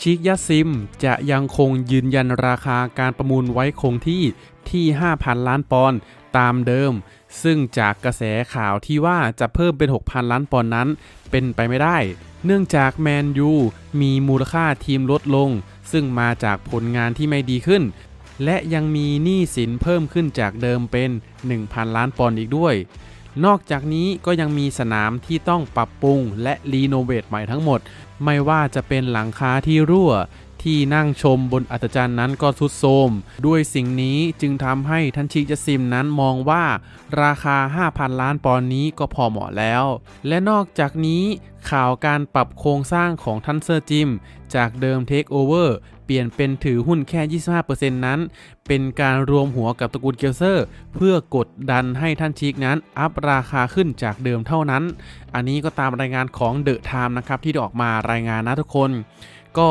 ชิกยะซิมจะยังคงยืนยันราคาการประมูลไว้คงที่ที่ 5,000 ล้านปอนด์ตามเดิม ซึ่งจากกระแสข่าวที่ว่าจะเพิ่มเป็น 6,000 ล้านปอนด์นั้น เป็นไปไม่ได้ เนื่องจากแมนยูมีมูลค่าทีมลดลง ซึ่งมาจากผลงานที่ไม่ดีขึ้น และยังมีหนี้สินเพิ่มขึ้นจากเดิมเป็น 1,000 ล้านปอนด์อีกด้วย นอกจากนี้ก็ยังมีสนามที่ต้องปรับปรุงและรีโนเวทใหม่ทั้งหมด ไม่ว่าจะเป็นหลังคาที่รั่ว ที่นั่งชมบนอัศจรรย์นั้นก็ทรุดโทรมด้วยสิ่งนี้จึงทำให้ทันชิกจะซิมนั้นมองว่า ราคา 5,000 ล้านปอนด์นี้ก็พอเหมาะแล้ว และนอกจากนี้ข่าวการปรับโครงสร้างของทันเซอร์จิม จากเดิมเทคโอเวอร์เปลี่ยนเป็นถือหุ้นแค่ 25%นั้น เป็นการรวมหัวกับตระกูลเกลเซอร์ เพื่อกดดันให้ท่านชิกนั้น อัพราคาขึ้นจากเดิมเท่านั้น อันนี้ก็ตามรายงานของเดอะไทม์นะครับที่ออกมารายงานนะทุกคน ก็